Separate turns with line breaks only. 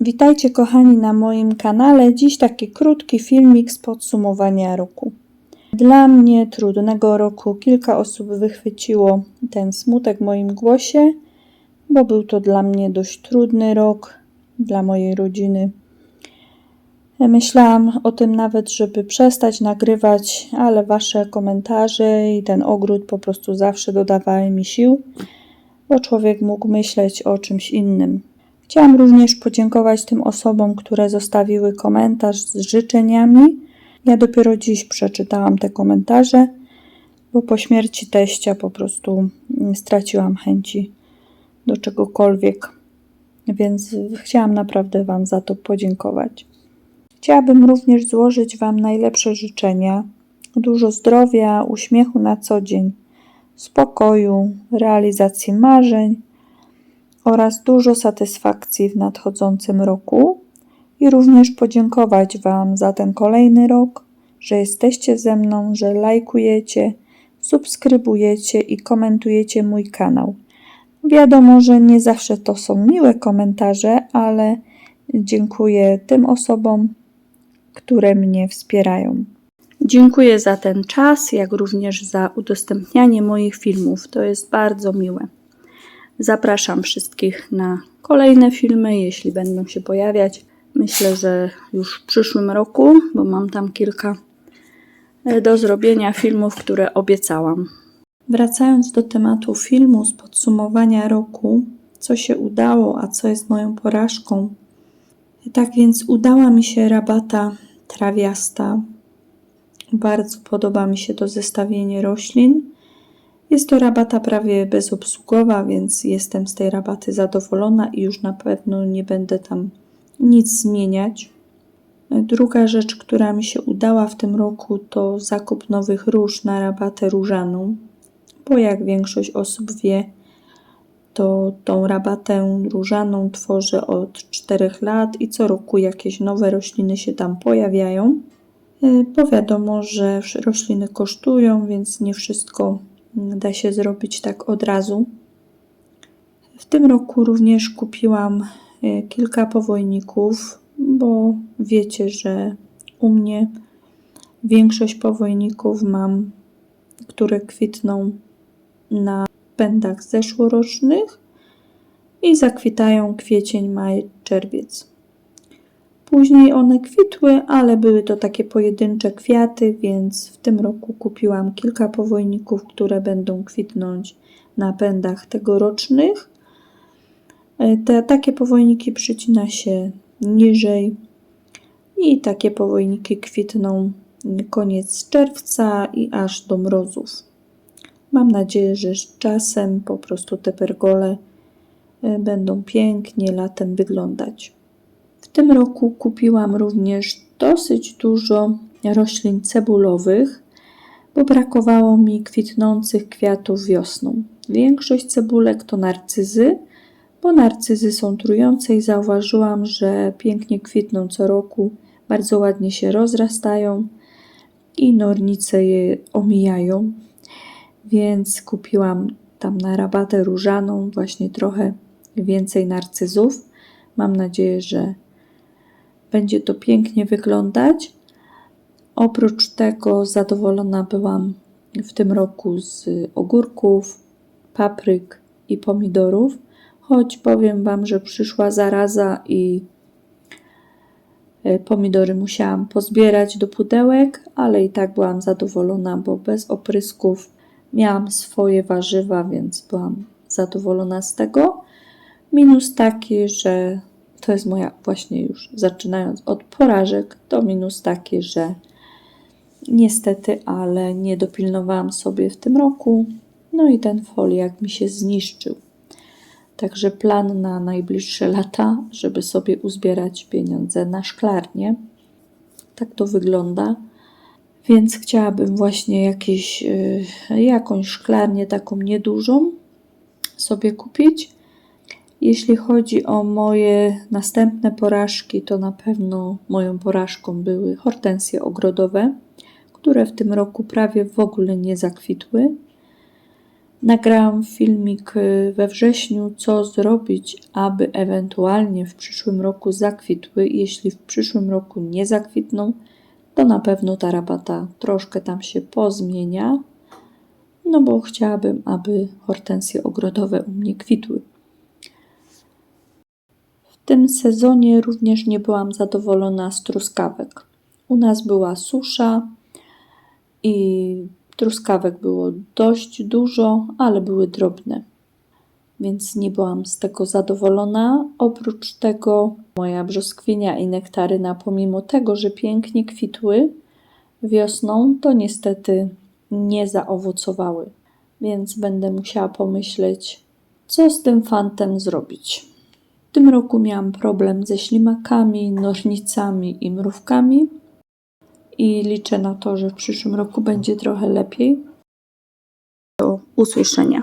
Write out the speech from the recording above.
Witajcie kochani na moim kanale. Dziś taki krótki filmik z podsumowania roku. Dla mnie trudnego roku kilka osób wychwyciło ten smutek w moim głosie, bo był to dla mnie dość trudny rok, dla mojej rodziny. Myślałam o tym nawet, żeby przestać nagrywać, ale wasze komentarze i ten ogród po prostu zawsze dodawały mi sił, bo człowiek mógł myśleć o czymś innym. Chciałam również podziękować tym osobom, które zostawiły komentarz z życzeniami. Ja dopiero dziś przeczytałam te komentarze, bo po śmierci teścia po prostu straciłam chęci do czegokolwiek, więc chciałam naprawdę Wam za to podziękować. Chciałabym również złożyć Wam najlepsze życzenia, dużo zdrowia, uśmiechu na co dzień, spokoju, realizacji marzeń oraz dużo satysfakcji w nadchodzącym roku i również podziękować Wam za ten kolejny rok, że jesteście ze mną, że lajkujecie, subskrybujecie i komentujecie mój kanał. Wiadomo, że nie zawsze to są miłe komentarze, ale dziękuję tym osobom, które mnie wspierają. Dziękuję za ten czas, jak również za udostępnianie moich filmów. To jest bardzo miłe. Zapraszam wszystkich na kolejne filmy, jeśli będą się pojawiać. Myślę, że już w przyszłym roku, bo mam tam kilka e, do zrobienia filmów, które obiecałam. Wracając do tematu filmu z podsumowania roku, co się udało, a co jest moją porażką. Tak więc udała mi się rabata trawiasta. Bardzo podoba mi się to zestawienie roślin. Jest to rabata prawie bezobsługowa, więc jestem z tej rabaty zadowolona i już na pewno nie będę tam nic zmieniać. Druga rzecz, która mi się udała w tym roku, to zakup nowych róż na rabatę różaną, bo jak większość osób wie, to tą rabatę różaną tworzę od 4 lat i co roku jakieś nowe rośliny się tam pojawiają. Bo wiadomo, że rośliny kosztują, więc nie wszystko da się zrobić tak od razu. W tym roku również kupiłam e, kilka powojników, bo wiecie, że u mnie większość powojników mam, które kwitną na pędach zeszłorocznych i zakwitają kwiecień, maj, czerwiec. Później one kwitły, ale były to takie pojedyncze kwiaty, więc w tym roku kupiłam kilka powojników, które będą kwitnąć na pędach tegorocznych. E, te, takie powojniki przycina się niżej i takie powojniki kwitną koniec czerwca i aż do mrozów. Mam nadzieję, że z czasem po prostu te pergole e, będą pięknie latem wyglądać. Tym roku kupiłam również dosyć dużo roślin cebulowych, bo brakowało mi kwitnących kwiatów wiosną. Większość cebulek to narcyzy, bo narcyzy są trujące i zauważyłam, że pięknie kwitną co roku, bardzo ładnie się rozrastają i nornice je omijają. Więc kupiłam tam na rabatę różaną właśnie trochę więcej narcyzów. Mam nadzieję, że będzie to pięknie wyglądać. Oprócz tego zadowolona byłam w tym roku z ogórków, papryk i pomidorów, choć powiem Wam, że przyszła zaraza i e, pomidory musiałam pozbierać do pudełek, ale i tak byłam zadowolona, bo bez oprysków miałam swoje warzywa, więc byłam zadowolona z tego. Minus taki, że to jest moja właśnie już zaczynając od porażek, to minus taki, że niestety, ale nie dopilnowałam sobie w tym roku. No i ten foliak mi się zniszczył. Także plan na najbliższe lata, żeby sobie uzbierać pieniądze na szklarnię. Tak to wygląda. Więc chciałabym właśnie jakieś, yy, jakąś szklarnię taką niedużą sobie kupić jeśli chodzi o moje następne porażki, to na pewno moją porażką były hortensje ogrodowe, które w tym roku prawie w ogóle nie zakwitły. Nagrałam filmik we wrześniu, co zrobić, aby ewentualnie w przyszłym roku zakwitły. Jeśli w przyszłym roku nie zakwitną, to na pewno ta rabata troszkę tam się pozmienia, no bo chciałabym, aby hortensje ogrodowe u mnie kwitły. Tym sezonie również nie byłam zadowolona z truskawek. U nas była susza i truskawek było dość dużo, ale były drobne. Więc nie byłam z tego zadowolona. Oprócz tego moja brzoskwinia i nektaryna, pomimo tego, że pięknie kwitły wiosną, to niestety nie zaowocowały. Więc będę musiała pomyśleć, co z tym fantem zrobić. Tym roku miałam problem ze ślimakami, nożnicami i mrówkami i liczę na to, że w przyszłym roku będzie trochę lepiej. Do usłyszenia.